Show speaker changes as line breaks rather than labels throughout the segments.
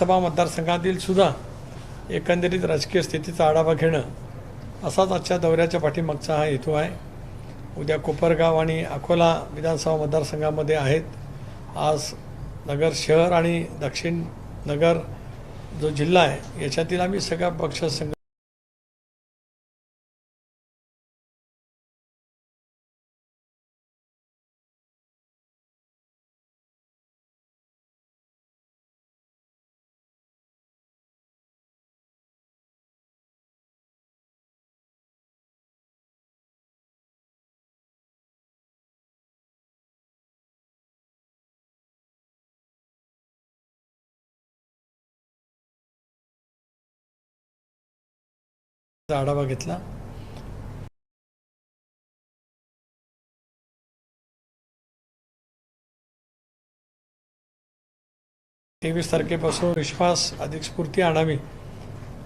सभा मतदारसंघातील सुद्धा एकंदरीत राजकीय स्थितीचा आढावा घेणं असाच आजच्या दौऱ्याच्या पाठीमागचा हा हेतू आहे. उद्या कोपरगाव आणि अकोला विधानसभा मतदारसंघामध्ये आहेत. आज नगर शहर आणि दक्षिण नगर जो जिल्हा आहे याच्यातील आम्ही सगळ्या पक्ष आढावा घेतला. तेवीस तारखेपासून विश्वास अधिक स्फूर्ती आणावी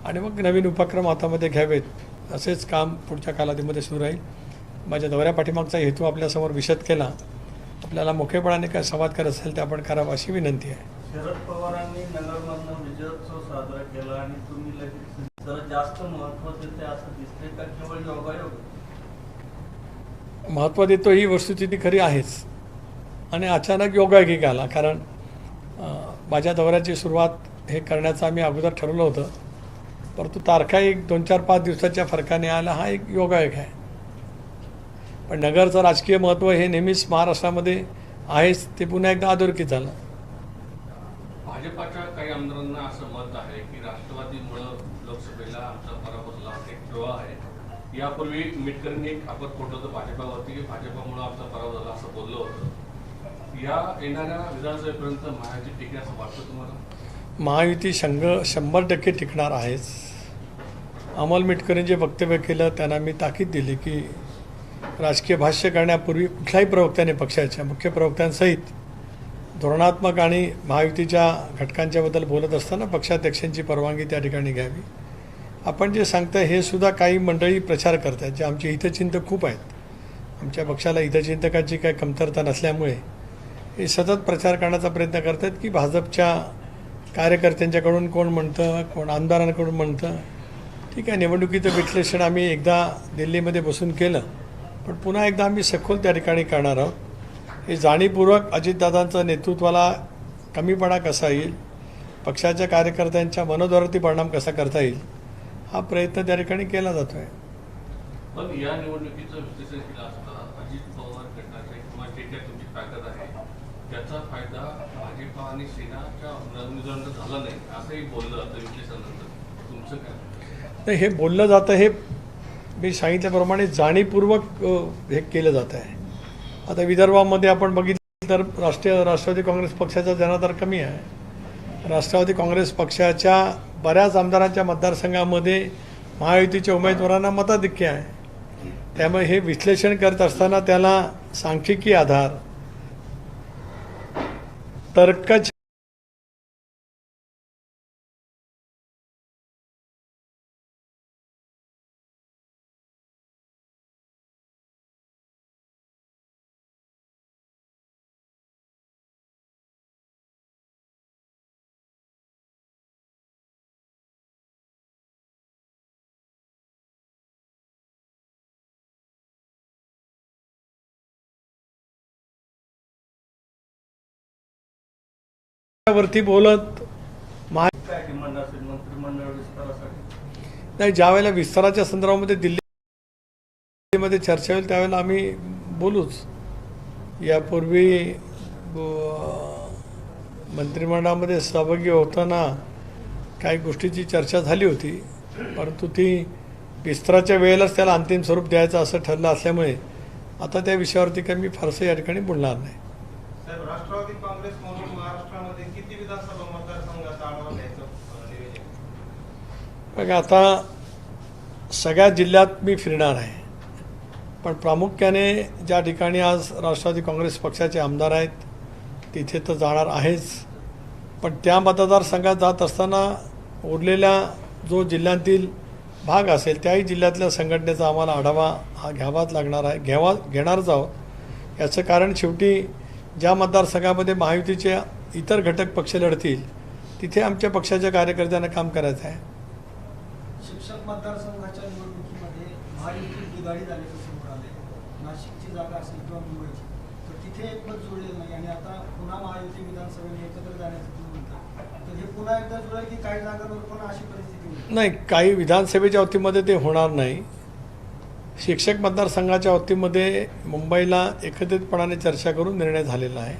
आणि मग नवीन उपक्रम हातामध्ये घ्यावेत असेच काम पुढच्या कालावधीमध्ये सुरू राहील. माझ्या दौऱ्या पाठीमागचा हेतू आपल्यासमोर विशद केला. आपल्याला मोकळेपणाने काय संवाद करत असेल ते आपण करावं अशी विनंती आहे.
शरद पवारांनी नगरमधनं विजयोत्सव साजरा केला आणि तुम्ही योगायोग?
महत्त्व देतो ही वस्तुस्थिती खरी आहेच. आणि अचानक योगायोगिक आला कारण माझ्या दौऱ्याची सुरुवात हे करण्याचं आम्ही अगोदर ठरवलं होतं. परंतु तारखा एक दोन चार पाच दिवसाच्या फरकाने आला हा एक योगायोग आहे. पण नगरचं राजकीय महत्त्व हे नेहमीच महाराष्ट्रामध्ये आहेच ते पुन्हा एकदा अधोरेखित झालं.
भाजपाच्या काही आमदारांना असं मत आहे की राष्ट्रवादीमुळं लोकसभेला आमचा पराभव झाला एक प्रवाह आहे यापूर्वी मिटकरींनी एक आपत होतं भाजपावरती. की भाजपामुळं आमचा पराभव झाला असं बोललं होतं. या येणाऱ्या विधानसभेपर्यंत महायुती टिकेल असं वाटतं तुम्हाला?
महायुती संघ शंभर टक्के टिकणार आहेच. अमोल मिटकरी जे वक्तव्य केलं त्यांना मी ताकीद दिली की राजकीय भाष्य करण्यापूर्वी कुठल्याही प्रवक्त्याने पक्षाच्या मुख्य प्रवक्त्यांसहित धोरणात्मक आणि महायुतीच्या घटकांच्याबद्दल बोलत असताना पक्षाध्यक्षांची परवानगी त्या ठिकाणी घ्यावी. आपण जे सांगताय हे सुद्धा काही मंडळी प्रचार करत आहेत जे आमचे हितचिंतक खूप आहेत. आमच्या पक्षाला हितचिंतकाची काही कमतरता नसल्यामुळे हे सतत प्रचार करण्याचा प्रयत्न करत आहेत की भाजपच्या कार्यकर्त्यांच्याकडून कोण म्हणतं कोण आमदारांकडून म्हणतं. ठीक आहे निवडणुकीचं विश्लेषण आम्ही एकदा दिल्लीमध्ये बसून केलं पण पुन्हा एकदा आम्ही सखोल त्या ठिकाणी करणार आहोत. हे जाणीवपूर्वक अजितदादांचं नेतृत्वाला कमीपणा कसा येईल पक्षाच्या कार्यकर्त्यांच्या मनोधरावरती परिणाम कसा करता येईल हा प्रयत्न त्या ठिकाणी केला जातो आहे
पण या निवडणुकीचं विश्लेषण केलं असता अजित पवार गटाचे किंवा जे काही तुमची ताकद आहे त्याचा फायदा भाजपा आणि सेनाच्या उमेदवारांना झाला नाही असंही बोललं जातं विश्लेषणानंतर. तुमचं काय?
तर हे बोललं जातं हे मी सांगितल्याप्रमाणे जाणीवपूर्वक हे केलं जात आहे. आता विदर्भामध्ये आपण बघितलं तर राष्ट्रीय राष्ट्रवादी काँग्रेस पक्षाचा जनाधार कमी आहे. राष्ट्रवादी काँग्रेस पक्षाच्या बऱ्याच आमदारांच्या मतदारसंघामध्ये महायुतीच्या उमेदवारांना मताधिक्य आहे. त्यामुळे हे विश्लेषण करत असताना त्याला सांख्यिकी आधार. तर्कच वरती बोलत महा नाही ज्या वेळेला विस्ताराच्या संदर्भामध्ये दिल्लीमध्ये चर्चा होईल त्यावेळेला आम्ही बोलूच. यापूर्वी मंत्रिमंडळामध्ये सहभागी होताना काही गोष्टीची चर्चा झाली होती परंतु ती विस्ताराच्या वेळेलाच त्याला अंतिम स्वरूप द्यायचं असं ठरलं असल्यामुळे आता त्या विषयावरती काही मी फारसं या ठिकाणी बोलणार नाही.
साहेब राष्ट्रवादी काँग्रेस म्हणून महाराष्ट्रामध्ये किती विधानसभा मतदारसंघाचा आढावा घ्यायचा? नियोजन
बघा आता सगळ्या जिल्ह्यात मी फिरणार आहे. पण प्रामुख्याने ज्या ठिकाणी आज राष्ट्रवादी काँग्रेस पक्षाचे आमदार आहेत तिथे तर जाणार आहेच. पण त्या मतदारसंघात जात असताना उरलेल्या जो जिल्ह्यातील भाग असेल त्याही जिल्ह्यातल्या संघटनेचा आम्हाला आढावा हा घ्यावाच लागणार आहे घ्यावा घेणारच आहोत. याचं कारण शेवटी ज्या मतदारसंघामध्ये महायुतीचे इतर घटक पक्ष लढतील तिथे आमच्या पक्षाच्या कार्यकर्त्यांना काम करायचं आहे.
शिक्षक मतदारसंघाच्या निवडणुकीमध्ये महायुती बिघाडी झाल्याचं समोर आले नाशिकची जागा असेल किंवा मुंबईची तर तिथे एक पद जुळलेलं नाही आणि आता पुन्हा महायुती विधानसभेने एकत्र जाण्याचं तुम्ही म्हणता. तर हे पुन्हा एकदा जुळेल की काही जागांवर पुन्हा अशी परिस्थिती
नाही काही विधानसभेच्या बाबतीमध्ये ते होणार नाही. शिक्षक मतदारसंघाच्या वतीमध्ये मुंबईला एकत्रितपणाने चर्चा करून निर्णय झालेला आहे.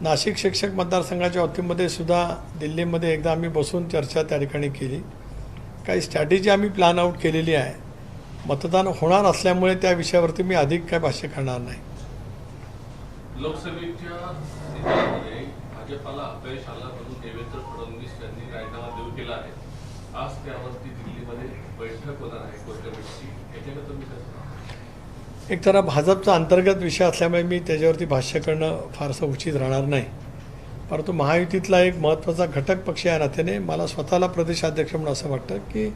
नाशिक शिक्षक मतदारसंघाच्या वतीमध्ये सुद्धा दिल्लीमध्ये एकदा आम्ही बसून चर्चा त्या ठिकाणी केली. काही स्ट्रॅटेजी आम्ही प्लॅन आऊट केलेली आहे. मतदान होणार असल्यामुळे त्या विषयावरती मी अधिक काय भाष्य करणार नाही.
लोकसभेच्या भाजपाला अपयश आला म्हणून देवेंद्र फडणवीस यांनी राजीनामा देऊ केला आहे. आज त्यावरती दिल्लीमध्ये बैठक होणार आहे कोर कमिटीची. याच्याकडे तुम्ही कसं
एक तर हा भाजपचा अंतर्गत विषय असल्यामुळे मी त्याच्यावरती भाष्य करणं फारसं उचित राहणार नाही. परंतु महायुतीतला एक महत्त्वाचा घटक पक्ष या नात्याने मला स्वतःला प्रदेशाध्यक्ष म्हणून असं वाटतं की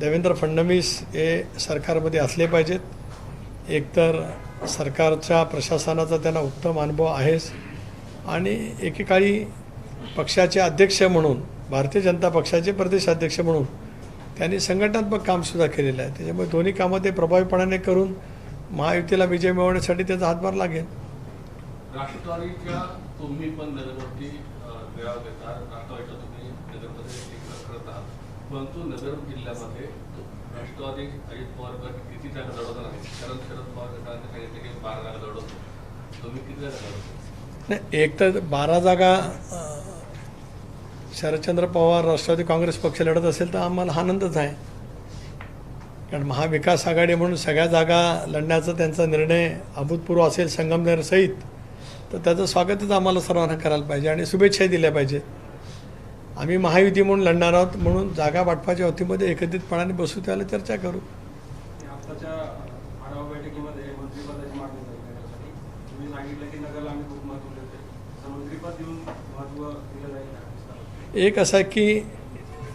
देवेंद्र फडणवीस हे सरकारमध्ये असले पाहिजेत. एकतर सरकारच्या प्रशासनाचा त्यांना उत्तम अनुभव आहेच. आणि एकेकाळी पक्षाचे अध्यक्ष म्हणून भारतीय जनता पक्षाचे प्रदेशाध्यक्ष म्हणून त्यांनी संघटनात्मक कामसुद्धा केलेलं आहे. त्याच्यामुळे दोन्ही कामं ते प्रभावीपणाने करून महायुतीला विजय मिळवण्यासाठी त्याचा हातभार लागेल.
राष्ट्रवादीच्या तुम्ही पण नगरवरती वेळा देता राष्ट्रवादीच्या तुम्ही नगरमध्ये एक करत आहात. परंतु नगर जिल्ह्यामध्ये राष्ट्रवादी अजित पवार गट किती जागा लढवणार आहे कारण शरद पवार गटाने सांगितले की बारा जागा लढवतो तुम्ही किती जागा लढवतो
नाही एक तर बारा जागा शरदचंद्र पवार राष्ट्रवादी काँग्रेस पक्ष लढत असेल तर आम्हाला आनंदच आहे. कारण महाविकास आघाडी म्हणून सगळ्या जागा लढण्याचा त्यांचा निर्णय अभूतपूर्व असेल संगमनेरसहित तर त्याचं स्वागतच आम्हाला सर्वांना करायला पाहिजे आणि शुभेच्छाही दिल्या पाहिजेत. आम्ही महायुती म्हणून लढणार आहोत म्हणून जागा वाटपाच्या वतीमध्ये एकत्रितपणाने बसू त्याला चर्चा करू
आताच्या आढावा बैठकीमध्ये मंत्रिपदाची मागणी झाली नगरसाठी तुम्ही सांगितलं की नगरला आम्ही खूप महत्त्व देते तर मंत्रिपद देऊन महत्त्व दिलं जाईल का?
एक असा आहे की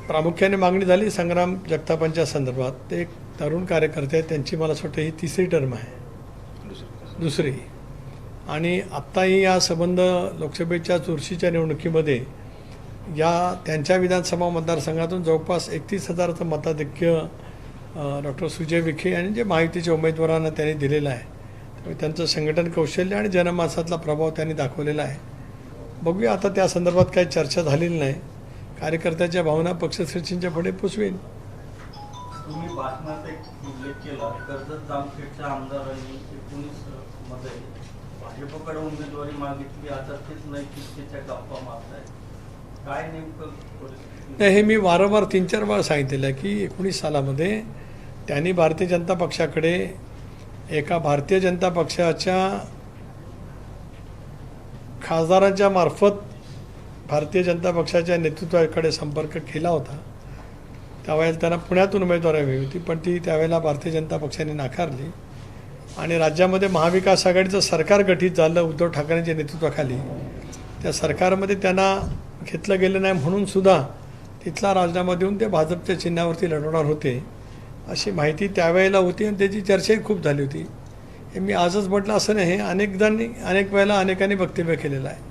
प्रामुख्याने मागणी झाली संग्राम जगतापांच्या संदर्भात. ते एक तरुण कार्यकर्ते आहेत त्यांची मला असं वाटतं ही तिसरी टर्म आहे. दुसरी. आणि आत्ताही या संबंध लोकसभेच्या चुरशीच्या निवडणुकीमध्ये या त्यांच्या विधानसभा मतदारसंघातून जवळपास एकतीस हजाराचं मताधिक्य डॉक्टर सुजय विखे यांनी जे माहितीच्या उमेदवारांना त्यांनी दिलेलं आहे त्यामुळे त्यांचं संघटन कौशल्य आणि जनमासातला प्रभाव त्यांनी दाखवलेला आहे. बघूया आता त्या संदर्भात काही चर्चा झालेली नाही. कार्यकर्त्याच्या भावना पक्षश्रेष्ठींच्या पुढे पोचवेन
तुम्ही भाषणात एक उल्लेख केला कर्जत जामखेडच्या आमदारांनी एकोणीसमध्ये भाजपकडे उमेदवारी मागितली आता तेच नैतिकतेच्या गप्पा मारताय काय नेमकं?
नाही हे मी वारंवार तीन चार वेळा सांगितलेलं आहे की एकोणीस सालामध्ये त्यांनी भारतीय जनता पक्षाकडे एका भारतीय जनता पक्षाच्या खासदारांच्या मार्फत भारतीय जनता पक्षाच्या नेतृत्वाकडे संपर्क केला होता. त्यावेळेला त्यांना पुण्यातून उमेदवारी हवी होती पण ती त्यावेळेला भारतीय जनता पक्षाने नाकारली. आणि राज्यामध्ये महाविकास आघाडीचं सरकार गठीत झालं उद्धव ठाकरेंच्या नेतृत्वाखाली. त्या सरकारमध्ये त्यांना घेतलं गेलं नाही म्हणून सुद्धा तिथला राजीनामा देऊन ते भाजपच्या चिन्हावरती लढवणार होते अशी माहिती त्यावेळेला होती आणि त्याची चर्चाही खूप झाली होती. हे मी आजच म्हटलं असं नाही हे अनेकदांनी अनेक वेळेला अनेकांनी वक्तव्य केलेलं आहे.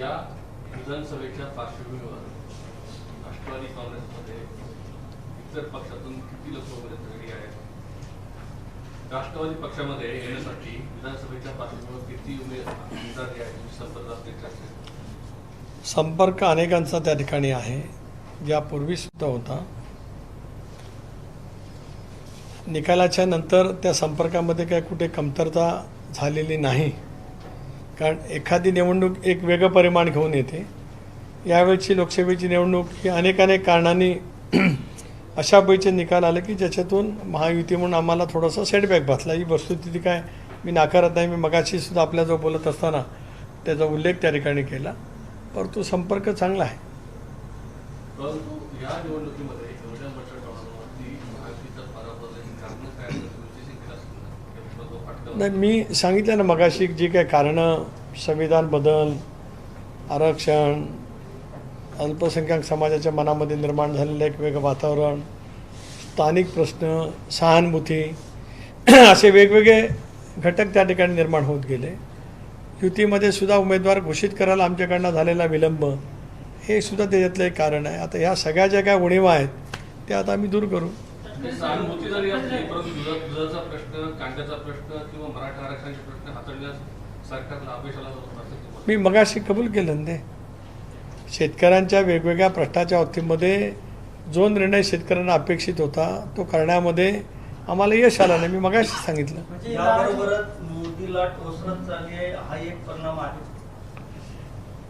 या विधानसभेच्या पार्श्वभूमीवर राष्ट्रवादी काँग्रेसमध्ये इतर पक्षातून किती लोक वगैरे सगळी आहेत? राष्ट्रवादी पक्षामध्ये येण्यासाठी विधानसभेच्या पार्श्वभूमीवर किती उमेदवार जे आहेत म्हणजे संपर्क असण्याची
संपर्क अनेकांचा त्या ठिकाणी आहे. यापूर्वी सुद्धा होता. निकालाच्या नंतर त्या संपर्कामध्ये काय कुठे कमतरता झालेली नाही. कारण एखादी निवडणूक एक वेगळं परिमाण घेऊन येते. यावेळची लोकसभेची निवडणूक ही अनेक अनेक कारणांनी अशा पैचे निकाल आले की ज्याच्यातून महायुती म्हणून आम्हाला थोडासा सेटबॅक बसला ही वस्तुस्थिती काय? मी नाकारत नाही. मी मगाशी सुद्धा आपल्याजवळ बोलत असताना त्याचा उल्लेख त्या ठिकाणी केला. परंतु संपर्क चांगला आहे
परंतु या निवडणुकीमध्ये एवढ्या मोठ्या प्रमाणावरती महायुतीचा पराभव झाल्याची कारणं काय आहेत? तुम्ही विश्लेषण केलं असेल ना? त्याबद्दल तो फटका
नाही मी सांगितलं ना मगाशी जी काही कारणं संविधान बदल आरक्षण अल्पसंख्याक समाजाच्या मनामध्ये निर्माण झालेलं एक वेगळं वातावरण स्थानिक प्रश्न सहानुभूती असे वेगवेगळे घटक त्या ठिकाणी निर्माण होत गेले. युतीमध्ये सुद्धा उमेदवार घोषित करायला आमच्याकडनं झालेला विलंब हे सुद्धा त्याच्यातलं एक कारण आहे. आता ह्या सगळ्या ज्या काय उणीवा आहेत त्या आता आम्ही दूर करू.
सहानुभूती जरी असली परंतु दुधा दुधाचा प्रश्न कांद्याचा प्रश्न किंवा मराठा आरक्षणाचे प्रश्न हाताळण्यास सरकारला अपयश आला
मी मगाशी कबूल केलं ना ते. शेतकऱ्यांच्या वेगवेगळ्या प्रश्नाच्या बाबतीमध्ये जो निर्णय शेतकऱ्यांना अपेक्षित होता तो करण्यामध्ये आम्हाला यश आलं नाही. मी मगाशी सांगितलं.
म्हणजे
हा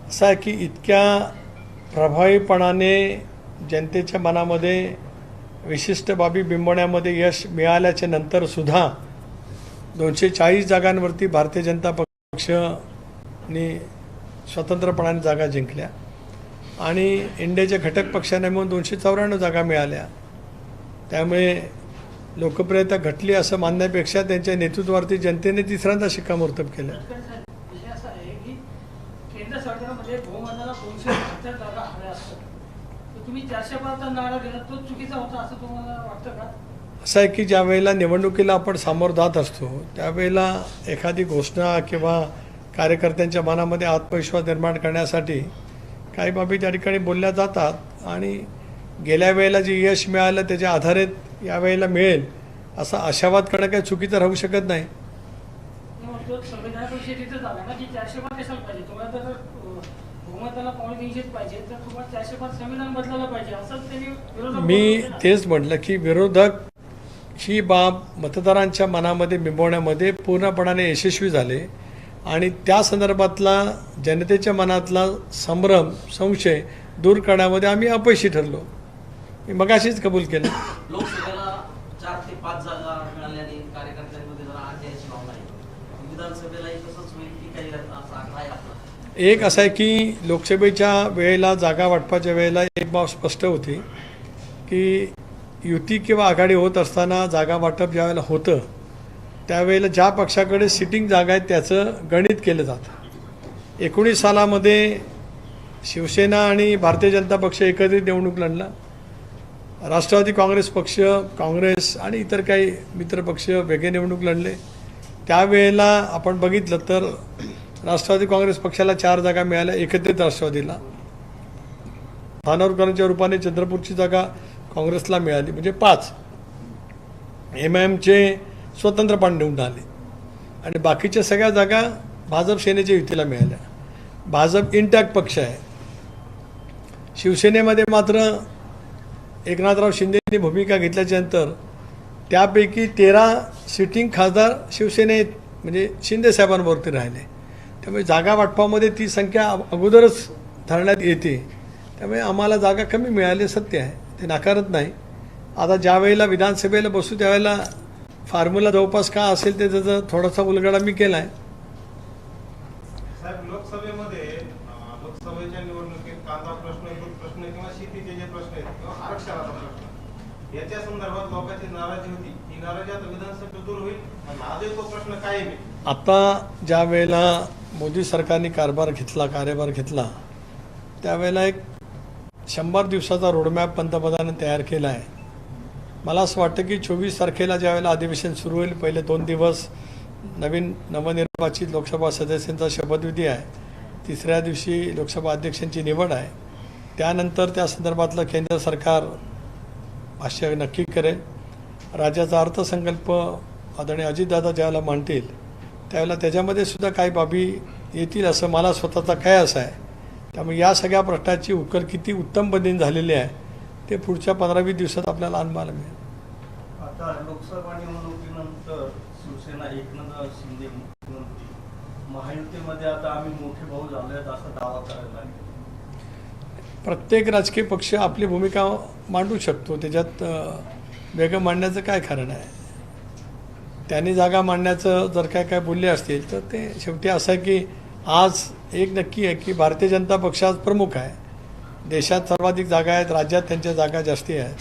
असं आहे की इतक्या प्रभावीपणाने जनतेच्या मनामध्ये विशिष्ट बाबी बिंबवण्यामध्ये यश मिळाल्याच्या नंतरसुद्धा दोनशे चाळीस जागांवरती भारतीय जनता पक्षाने स्वतंत्रपणाने जागा जिंकल्या. आणि इंडियाच्या घटक पक्षाने मिळून दोनशे चौऱ्याण्णव जागा मिळाल्या. त्यामुळे लोकप्रियता घटली असं मानण्यापेक्षा त्यांच्या नेतृत्वावरती जनतेने तिसऱ्यांदा शिक्कामोर्तब केलं.
तुम्ही चारशे पाचचा नारा दिला तो चुकीचा होता असं तुम्हाला वाटतं का?
असं आहे की ज्या वेळेला निवडणुकीला आपण सामोरं जात असतो त्यावेळेला एखादी घोषणा किंवा कार्यकर्त्यांच्या मनामध्ये आत्मविश्वास निर्माण करण्यासाठी काही बाबी त्या ठिकाणी बोलल्या जातात आणि गेल्या वेळेला जे यश मिळालं त्याच्या आधारित या वेळेला मिळेल असा आशावाद करणं काही चुकीचं राहू शकत नाही. मी. तेच म्हटलं की विरोधक ही बाब मतदारांच्या मनामध्ये बिंबवण्यामध्ये पूर्णपणाने यशस्वी झाले आणि त्या संदर्भातला जनतेच्या मनातला संभ्रम संशय दूर करण्यामध्ये आम्ही अपयशी ठरलो मी मगाशीच कबूल केलं
लोकसभेला चार ते पाच जागा मिळाल्याने कार्यकर्त्यांमध्ये जरा आठ्याची भावना आहे विधानसभेलाही तसंच होईल की काही असा आग्रह आहे आपला
एक असं आहे की लोकसभेच्या वेळेला जागा वाटपाच्या वेळेला एक बाब स्पष्ट होती की युती किंवा आघाडी होत असताना जागा वाटप ज्यावेळेला होतं त्यावेळेला ज्या पक्षाकडे सिटिंग जागा आहेत त्याचं गणित केलं जातं. एकोणीस सालामध्ये शिवसेना आणि भारतीय जनता पक्ष एकत्रित निवडणूक लढला. राष्ट्रवादी काँग्रेस पक्ष काँग्रेस आणि इतर काही मित्रपक्ष वेगळे निवडणूक लढले. त्यावेळेला आपण बघितलं तर राष्ट्रवादी काँग्रेस पक्षाला चार जागा मिळाल्या एकत्रित राष्ट्रवादीला. धानोरकरांच्या रूपाने चंद्रपूरची जागा काँग्रेसला मिळाली म्हणजे पाच. एम आय एमचे स्वतंत्रपणे निवडून आले आणि बाकीच्या सगळ्या जागा भाजप सेनेच्या युतीला मिळाल्या. भाजप इंटॅक्ट पक्ष आहे. शिवसेनेमध्ये मात्र एकनाथराव शिंदेंनी भूमिका घेतल्याच्यानंतर त्यापैकी तेरा सिटिंग खासदार शिवसेने म्हणजे शिंदे साहेबांवरती राहिले. त्यामुळे जागा वाटपामध्ये ती संख्या अगोदरच धरण्यात येते. त्यामुळे आम्हाला जागा कमी मिळाली सत्य आहे. ते नाकारत नाही. आता ज्या वेळेला विधानसभेला बसू त्यावेळेला फॉर्म्युला जवळपास का असेल ते त्याचा थोडासा उलगडा मी केला आहे
साहेब लोकसभेमध्ये अं, लोकसभेच्या निवडणुकीत कांदा प्रश्न दूध प्रश्न किंवा शेतीचे जे प्रश्न आहेत किंवा आरक्षणाचा प्रश्न याच्या संदर्भात लोकांची नाराजी होती. ही नाराजी आता विधानसभेत दूर होईल आणि आजही तो प्रश्न कायम आहे.
आता ज्या वेळेला मोदी सरकारने कारभार घेतला कार्यभार घेतला. त्यावेळेला एक शंभर दिवसाचा रोडमॅप पंतप्रधानांनी तयार केला आहे. मला असं वाटतं की चोवीस तारखेला ज्यावेळेला अधिवेशन सुरू होईल पहिले दोन दिवस नवीन नवनिर्वाचित लोकसभा सदस्यांचा शपथविधी आहे. तिसऱ्या दिवशी लोकसभा अध्यक्षांची निवड आहे. त्यानंतर त्या संदर्भातलं केंद्र सरकार भाष्य नक्की करेल. राज्याचा अर्थसंकल्प आदरणीय अजितदादा ज्यावेळेला मांडतील त्यावेळेला त्याच्यामध्ये सुद्धा काही बाबी येतील असं मला स्वतःचा काय असं आहे. त्यामुळे या सगळ्या प्रश्नाची उकल किती उत्तम पद्धतीने झालेली आहे ते पुढच्या पंधरा वीस दिवसात आपल्याला अनुभवायला मिळेल.
आता लोकसभा निवडणुकीनंतर शिवसेना एकनाथ शिंदे मुख्यमंत्री महायुतीमध्ये आता आम्ही मोठे भाऊ झाले आहेत असा दावा करायला
प्रत्येक राजकीय पक्ष आपली भूमिका मांडू शकतो त्याच्यात वेगळं मांडण्याचं काय कारण आहे? त्यांनी जागा मांडण्याचं जर काय काय बोलले असतील तर ते शेवटी असं आहे की आज एक नक्की आहे की भारतीय जनता पक्ष आज प्रमुख आहे. देशात सर्वाधिक जागा आहेत राज्यात त्यांच्या जागा जास्ती आहेत.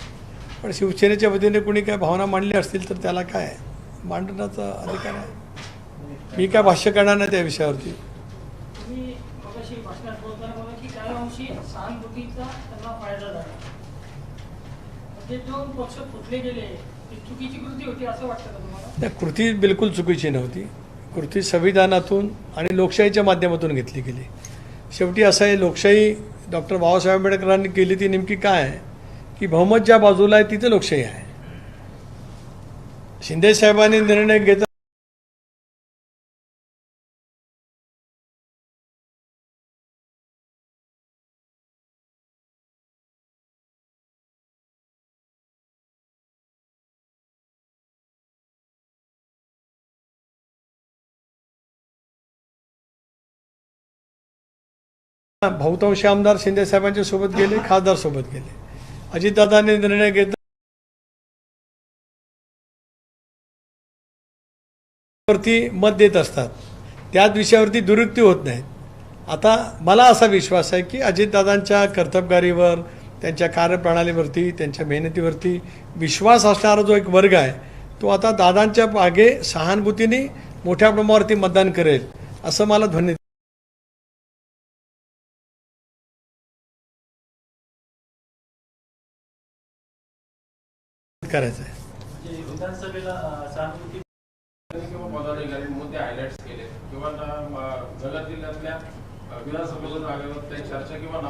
पण शिवसेनेच्या वतीने कोणी काय भावना मांडली असतील तर त्याला काय? मांडण्याचा अधिकार आहे. मी काय भाष्य करणार नाही त्या विषयावरती.
जो पक्ष फुटले गेले. चुकीची कृती होती असं वाटतं का तुम्हाला?
त्या कृती बिलकुल चुकीची नव्हती. कृती संविधानातून आणि लोकशाहीच्या माध्यमातून घेतली गेली. शेवटी असं आहे लोकशाही डॉक्टर बाबासाहेब आंबेडकरांनी केली ती नेमकी काय आहे? की बहुमत ज्या बाजूला आहे तिथे लोकशाही आहे. शिंदे साहेबांनी निर्णय घेत बहुतांश आमदार शिंदे साहेबांच्या सोबत गेले खासदार सोबत गेले. अजितदादांनी निर्णय घेतला. वरती मत देत असतात. त्याच विषयावरती दुरुक्ती होत नाहीत. आता मला असा विश्वास आहे की अजितदादांच्या कर्तबगारीवर त्यांच्या कार्यप्रणालीवरती त्यांच्या मेहनतीवरती विश्वास असणारा जो एक वर्ग आहे तो आता दादांच्या मागे सहानुभूतीने मोठ्या प्रमाणावरती मतदान करेल असं मला ध्वनी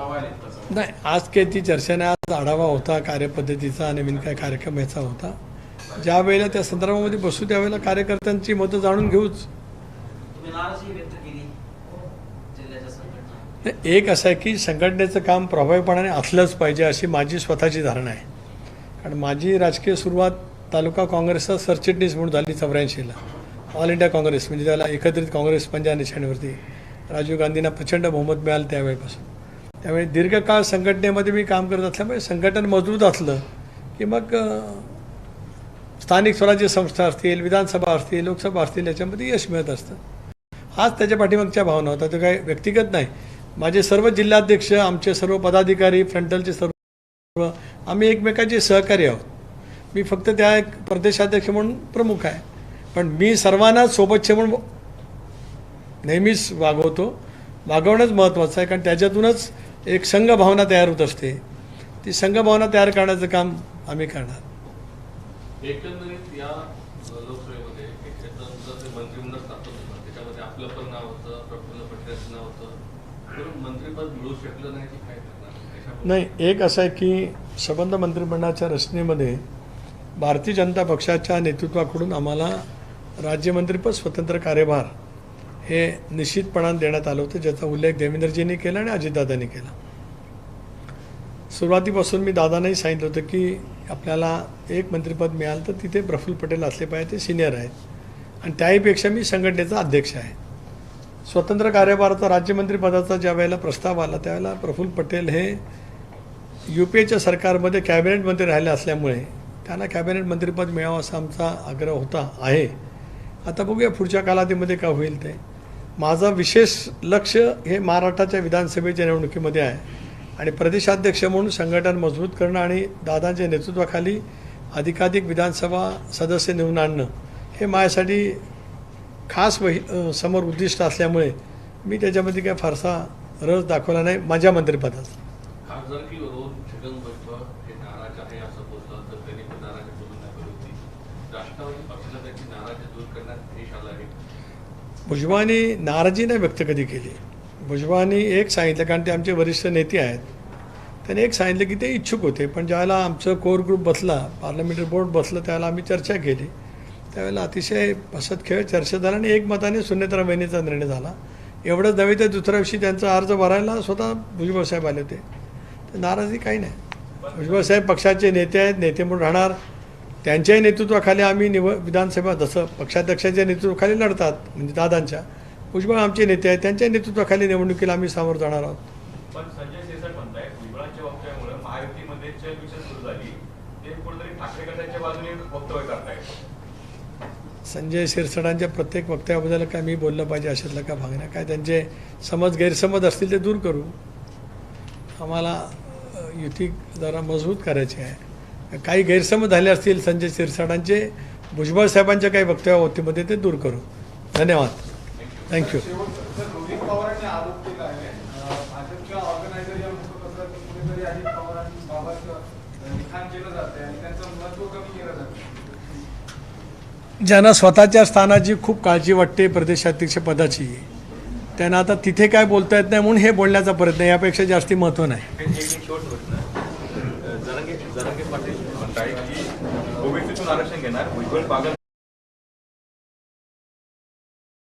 आली तसं
नाही आज काही ती चर्चा नाही. आज आढावा होता कार्यपद्धतीचा नवीन काय कार्यक्रम याचा होता. ज्या वेळेला त्या संदर्भामध्ये बसू त्यावेळेला कार्यकर्त्यांची मतं जाणून घेऊच.
तुम्ही नाराजी व्यक्त केली जिल्ह्याच्या संघटना?
नाही, एक असं आहे की संघटनेचं काम प्रभावीपणाने असलंच पाहिजे अशी माझी स्वतःची धारणा आहे. कारण माझी राजकीय सुरुवात तालुका काँग्रेसचा सरचिटणीस म्हणून झाली चौऱ्याऐंशीला. ऑल इंडिया काँग्रेस म्हणजे त्याला एकत्रित काँग्रेस पंजा निशाणीवरती. राजीव गांधींना प्रचंड बहुमत मिळालं त्यावेळेपासून. त्यावेळी दीर्घकाळ संघटनेमध्ये मी काम करत असल्यामुळे संघटन मजबूत असलं की मग स्थानिक स्वराज्य संस्था असतील विधानसभा असतील लोकसभा असतील याच्यामध्ये यश मिळत असतं. हाच त्याच्या पाठीमागच्या भावना होता. तो काही व्यक्तिगत नाही. माझे सर्व जिल्हाध्यक्ष आमचे सर्व पदाधिकारी फ्रंटलचे सर्व आम्ही एकमेकांचे सहकारी आहोत. मी फक्त त्या एक प्रदेशाध्यक्ष म्हणून प्रमुख आहे. पण मी सर्वांना सोबतचे म्हणून नेहमीच वागवतो. वागवणंच महत्त्वाचं आहे कारण त्याच्यातूनच एक संघ भावना तयार होत असते. ती संघ भावना तयार करण्याचं काम आम्ही करणार.
एकंदरीत या लोकसभेमध्ये एक क्षेत्रांचं जे मंत्रिमंडळ स्थापन होतं त्याच्यामध्ये आपलं पण नाव होतं प्रफुल्ल पटेलांचं नाव होतं पण मंत्रिपद मिळू शकलं नाही की काय करणार त्याच्याबद्दल
नाही एक असं आहे की संबंध मंत्रिमंडळाच्या रचनेमध्ये भारतीय जनता पक्षाच्या नेतृत्वाकडून आम्हाला राज्यमंत्रीपद स्वतंत्र कार्यभार हे निश्चितपणाने देण्यात आलं होतं ज्याचा उल्लेख देवेंद्रजींनी केला आणि अजितदादांनी केला. सुरुवातीपासून मी दादांनाही सांगितलं होतं की आपल्याला एक मंत्रिपद मिळालं तर तिथे प्रफुल्ल पटेल असले पाहिजे ते सिनियर आहेत. आणि त्याहीपेक्षा मी संघटनेचा अध्यक्ष आहे. स्वतंत्र कार्यभाराचा राज्यमंत्रीपदाचा ज्या वेळेला प्रस्ताव आला त्यावेळेला प्रफुल्ल पटेल हे यू पी एच्या सरकारमध्ये कॅबिनेट मंत्री राहिले असल्यामुळे त्यांना कॅबिनेट मंत्रीपद मिळावं असा आमचा आग्रह होता आहे. आता बघूया पुढच्या कालावधीमध्ये काय होईल ते. माझं विशेष लक्ष हे महाराष्ट्राच्या विधानसभेच्या निवडणुकीमध्ये आहे. आणि प्रदेशाध्यक्ष म्हणून संघटन मजबूत करणं आणि दादांच्या नेतृत्वाखाली अधिकाधिक विधानसभा सदस्य निवडून आणणं हे माझ्यासाठी खास वही समोर उद्दिष्ट असल्यामुळे मी त्याच्यामध्ये काय फारसा रस दाखवला नाही माझ्या मंत्रिपदाचा
खासदारकीवरून छगन भुजबळ हे नाराज आहे असं बोललं तर त्यांनी पण नाराजी बोलून दाखवली होती राष्ट्रवादी पक्षाला त्याची नाराजी दूर करण्यात यश आलं आहे
भुजबळांनी नाराजी नाही व्यक्त कधी केली. भुजबळांनी एक सांगितलं कारण ते आमचे वरिष्ठ नेते आहेत. त्यांनी एक सांगितलं की ते इच्छुक होते पण ज्यावेळेला आमचं कोर ग्रुप बसला पार्लमेंटरी बोर्ड बसलं त्यावेळेला आम्ही चर्चा केली. त्यावेळेला अतिशय हसत खेळ चर्चा झाला आणि एकमताने शून्यतरा महिन्याचा निर्णय झाला. एवढंच नव्हे तर दुसऱ्या दिवशी त्यांचा अर्ज भरायला स्वतः भुजबळ साहेब आले होते. तर नाराजी काही नाही. भुजबळ साहेब पक्षाचे नेते आहेत नेते म्हणून राहणार. त्यांच्याही नेतृत्वाखाली आम्ही निव विधानसभा जसं पक्षाध्यक्षाच्या नेतृत्वाखाली लढतात म्हणजे दादांच्या. भुजबळ आमचे नेते आहेत त्यांच्या नेतृत्वाखाली निवडणुकीला आम्ही सामोरं जाणार आहोत.
पण संजय देसाई म्हणताय भुजबळांच्या वक्तव्यामुळे महायुतीमध्ये चलबिचल सुरू झाली. ते कुठेतरी ठाकरे गटाच्या बाजूने वक्तव्य करतायत.
संजय शिरसाटांच्या प्रत्येक वक्तव्याबद्दल काय मी बोललं पाहिजे अशातलं का भाग नाही. काय त्यांचे समज गैरसमज असतील ते दूर करू. आम्हाला युती जरा मजबूत करायची आहे. काही गैरसमज झाले असतील संजय शिरसाडांचे भुजबळ साहेबांच्या काही वक्तव्यावतीमध्ये ते दूर करू. धन्यवाद. थँक्यू ज्यांना स्वतःच्या स्थानाची खूप काळजी वाटते प्रदेशाध्यक्ष पदाची त्यांना आता तिथे काय बोलता येत नाही म्हणून हे बोलण्याचा प्रयत्न यापेक्षा जास्ती महत्त्व नाही
एक एक शेवट प्रश्न जरंगे जरंगे पाटील म्हणताय की ओबीसीतून आरक्षण घेणार भुजबळ पागल